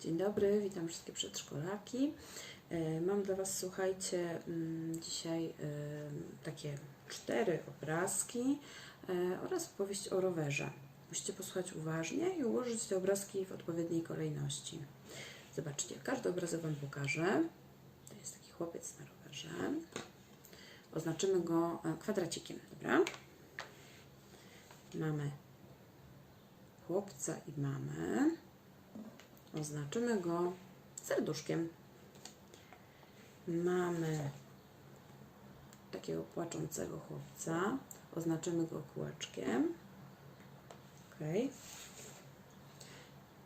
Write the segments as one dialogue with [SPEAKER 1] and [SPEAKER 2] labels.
[SPEAKER 1] Dzień dobry, witam wszystkie przedszkolaki. E, Mam dla Was, słuchajcie, mm, dzisiaj e, takie cztery obrazki e, oraz opowieść o rowerze. Musicie posłuchać uważnie i ułożyć te obrazki w odpowiedniej kolejności. Zobaczcie, każdy obrazek Wam pokażę. To jest taki chłopiec na rowerze. Oznaczymy go kwadracikiem, dobra? Mamy chłopca i mamę. Oznaczymy go serduszkiem. Mamy takiego płaczącego chłopca. Oznaczymy go kółeczkiem. Ok.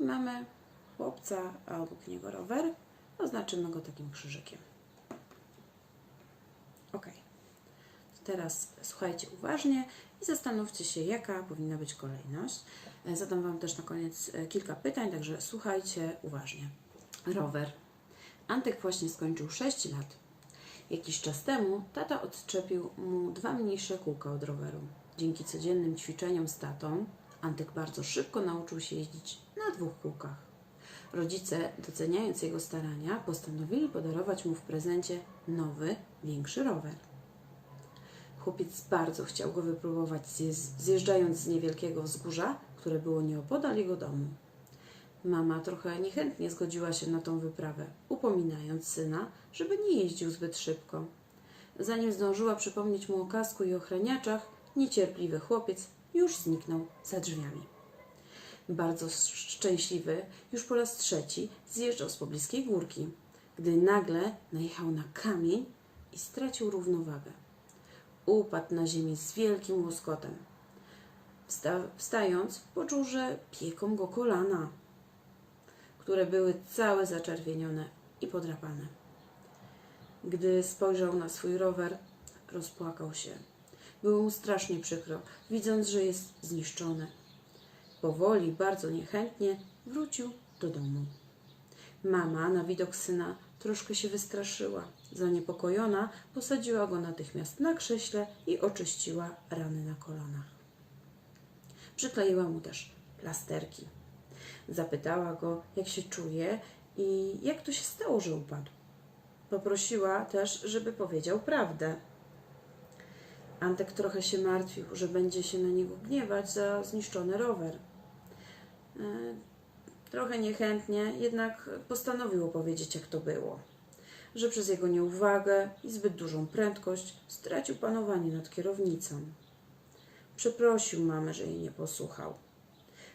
[SPEAKER 1] Mamy chłopca, a obok niego rower. Oznaczymy go takim krzyżykiem. Ok. Teraz słuchajcie uważnie i zastanówcie się, jaka powinna być kolejność. Zadam Wam też na koniec e, kilka pytań, także słuchajcie uważnie. Rower. Antek właśnie skończył 6 lat. Jakiś czas temu tata odczepił mu dwa mniejsze kółka od roweru. Dzięki codziennym ćwiczeniom z tatą, Antek bardzo szybko nauczył się jeździć na dwóch kółkach. Rodzice, doceniając jego starania, postanowili podarować mu w prezencie nowy, większy rower. Chłopiec bardzo chciał go wypróbować, zjeżdż- zjeżdżając z niewielkiego wzgórza, które było nieopodal jego domu. Mama trochę niechętnie zgodziła się na tą wyprawę, upominając syna, żeby nie jeździł zbyt szybko. Zanim zdążyła przypomnieć mu o kasku i ochraniaczach, niecierpliwy chłopiec już zniknął za drzwiami. Bardzo szczęśliwy, już po raz trzeci zjeżdżał z pobliskiej górki, gdy nagle najechał na kamień i stracił równowagę. Upadł na ziemię z wielkim łoskotem. Wsta- wstając, poczuł, że pieką go kolana, które były całe zaczerwienione i podrapane. Gdy spojrzał na swój rower, rozpłakał się. Było mu strasznie przykro, widząc, że jest zniszczony. Powoli, bardzo niechętnie wrócił do domu. Mama na widok syna troszkę się wystraszyła. Zaniepokojona posadziła go natychmiast na krześle i oczyściła rany na kolanach. Przykleiła mu też plasterki. Zapytała go, jak się czuje i jak to się stało, że upadł. Poprosiła też, żeby powiedział prawdę. Antek trochę się martwił, że będzie się na niego gniewać za zniszczony rower. E, Trochę niechętnie, jednak postanowił opowiedzieć, jak to było. Że przez jego nieuwagę i zbyt dużą prędkość stracił panowanie nad kierownicą. Przeprosił mamę, że jej nie posłuchał.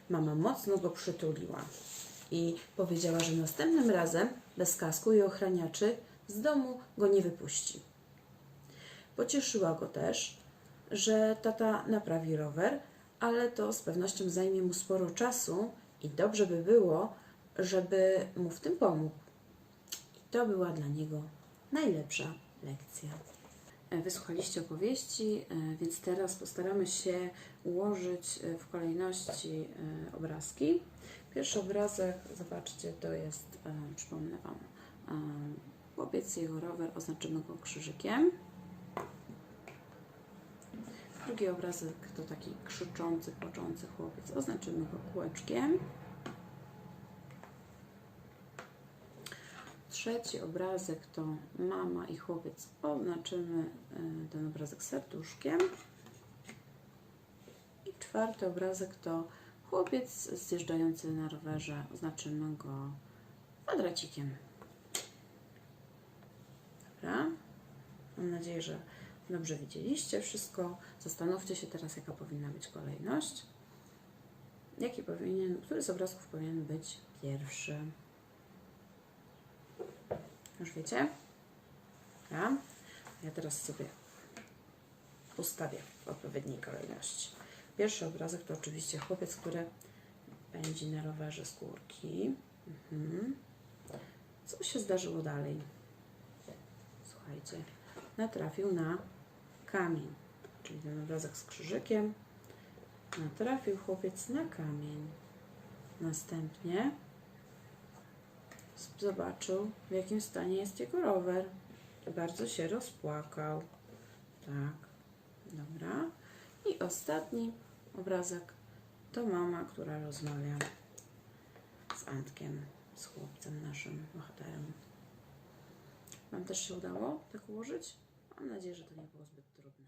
[SPEAKER 1] Mama mocno go przytuliła i powiedziała, że następnym razem bez kasku i ochraniaczy z domu go nie wypuści. Pocieszyła go też, że tata naprawi rower, ale to z pewnością zajmie mu sporo czasu i dobrze by było, żeby mu w tym pomógł. I to była dla niego najlepsza lekcja. E, Wysłuchaliście opowieści, e, więc teraz postaramy się ułożyć e, w kolejności obrazki. Pierwszy obrazek, zobaczcie, to jest, przypomnę Wam, chłopiec i jego rower, oznaczymy go krzyżykiem. Drugi obrazek to taki krzyczący, płaczący chłopiec. Oznaczymy go kółeczkiem. Trzeci obrazek to mama i chłopiec. Oznaczymy e, ten obrazek serduszkiem. I czwarty obrazek to chłopiec zjeżdżający na rowerze. Oznaczymy go kwadracikiem. Dobra. Mam nadzieję, że dobrze widzieliście wszystko. Zastanówcie się teraz, jaka powinna być kolejność. Jaki powinien, który z obrazków powinien być pierwszy? Już wiecie? Dobra. Ja teraz sobie ustawię w odpowiedniej kolejności. Pierwszy obrazek to oczywiście chłopiec, który pędzi na rowerze z górki. Mhm. Co się zdarzyło dalej? Słuchajcie, natrafił na kamień, czyli ten obrazek z krzyżykiem. Natrafił chłopiec na kamień. Następnie zobaczył, w jakim stanie jest jego rower. Bardzo się rozpłakał. Tak, dobra. I ostatni obrazek to mama, która rozmawia z Antkiem, z chłopcem naszym bohaterem. Wam też się udało tak ułożyć? Mam nadzieję, że to nie było zbyt trudne.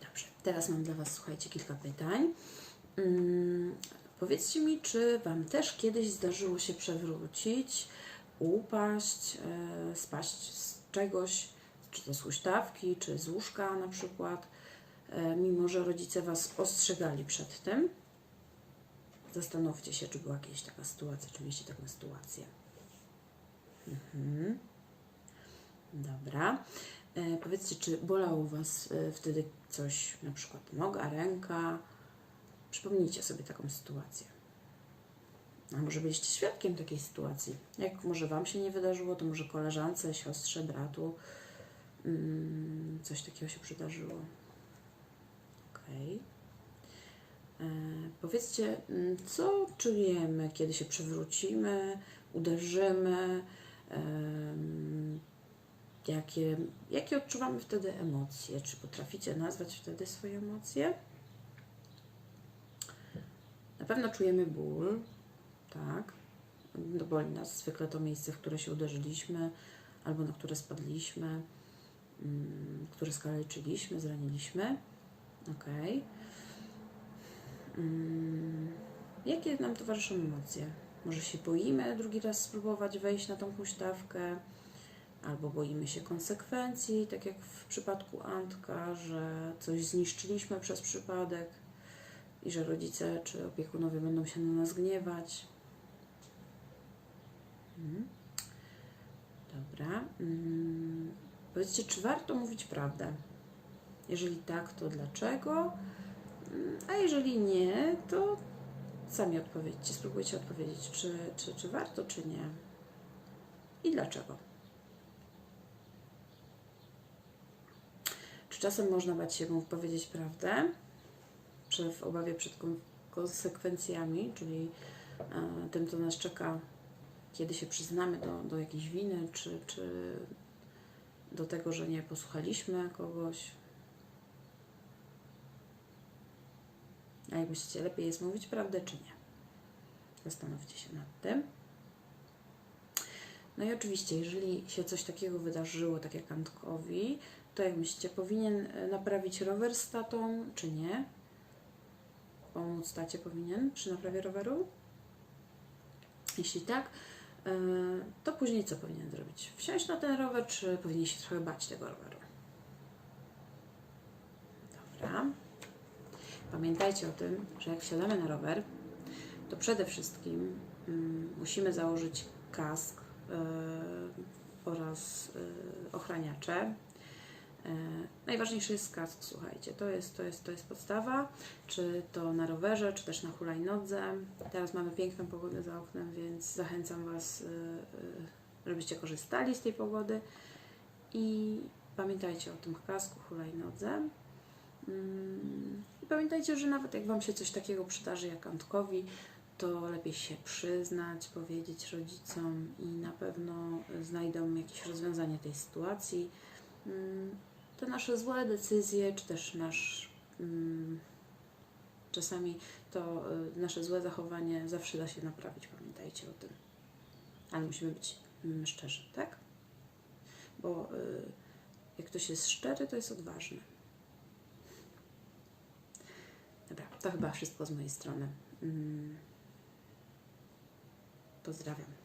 [SPEAKER 1] Dobrze, teraz mam dla Was, słuchajcie, kilka pytań. Powiedzcie mi, czy Wam też kiedyś zdarzyło się przewrócić, upaść, e, spaść z czegoś, czy to z huśtawki, czy z łóżka na przykład, e, mimo że rodzice Was ostrzegali przed tym? Zastanówcie się, czy była jakaś taka sytuacja, czy mieliście taką sytuację. Mhm. Dobra. E, powiedzcie, czy bolało Was wtedy coś, na przykład noga, ręka? Przypomnijcie sobie taką sytuację. A może byliście świadkiem takiej sytuacji? Jak może Wam się nie wydarzyło, to może koleżance, siostrze, bratu mm, coś takiego się przydarzyło. Okej. E, Powiedzcie, mm, co czujemy, kiedy się przewrócimy, uderzymy? em, Jakie, jakie odczuwamy wtedy emocje? Czy potraficie nazwać wtedy swoje emocje? Na pewno czujemy ból, tak. No boli nas zwykle to miejsce, w które się uderzyliśmy, albo na które spadliśmy, mm, które skaleczyliśmy, zraniliśmy. Okej. Mm, Jakie nam towarzyszą emocje? Może się boimy drugi raz spróbować wejść na tą huśtawkę, albo boimy się konsekwencji, tak jak w przypadku Antka, że coś zniszczyliśmy przez przypadek i że rodzice czy opiekunowie będą się na nas gniewać. Mhm. Dobra. Mm, Powiedzcie, czy warto mówić prawdę? Jeżeli tak, to dlaczego? Mm, A jeżeli nie, to sami odpowiedzcie, spróbujcie odpowiedzieć, czy, czy, czy warto, czy nie. I dlaczego? Czy czasem można bać się mu powiedzieć prawdę w obawie przed kon- konsekwencjami, czyli e, tym, co nas czeka, kiedy się przyznamy do, do jakiejś winy, czy, czy do tego, że nie posłuchaliśmy kogoś? A jak myślicie, lepiej jest mówić prawdę, czy nie? Zastanówcie się nad tym. No i oczywiście, jeżeli się coś takiego wydarzyło, tak jak Antkowi, to jak myślicie, powinien e, naprawić rower z tatą, czy nie? Pomóc tacie powinien przy naprawie roweru? Jeśli tak, e, to później co powinien zrobić? Wsiąść na ten rower, czy powinien się trochę bać tego roweru? Dobra. Pamiętajcie o tym, że jak wsiadamy na rower, to przede wszystkim mm, musimy założyć kask e, oraz e, ochraniacze. E, najważniejszy jest kask, słuchajcie, to jest, to, jest, to jest podstawa, czy to na rowerze, czy też na hulajnodze. Teraz mamy piękną pogodę za oknem, więc zachęcam Was, e, e, żebyście korzystali z tej pogody i pamiętajcie o tym kasku, hulajnodze. Mm, I pamiętajcie, że nawet jak Wam się coś takiego przydarzy jak Antkowi, to lepiej się przyznać, powiedzieć rodzicom i na pewno znajdą jakieś rozwiązanie tej sytuacji. Te nasze złe decyzje, czy też nasz mm, czasami to y, nasze złe zachowanie zawsze da się naprawić, pamiętajcie o tym. Ale musimy być mm, szczerzy, tak? Bo y, jak ktoś jest szczery, to jest odważny. Dobra, to chyba wszystko z mojej strony. Mm. Pozdrawiam.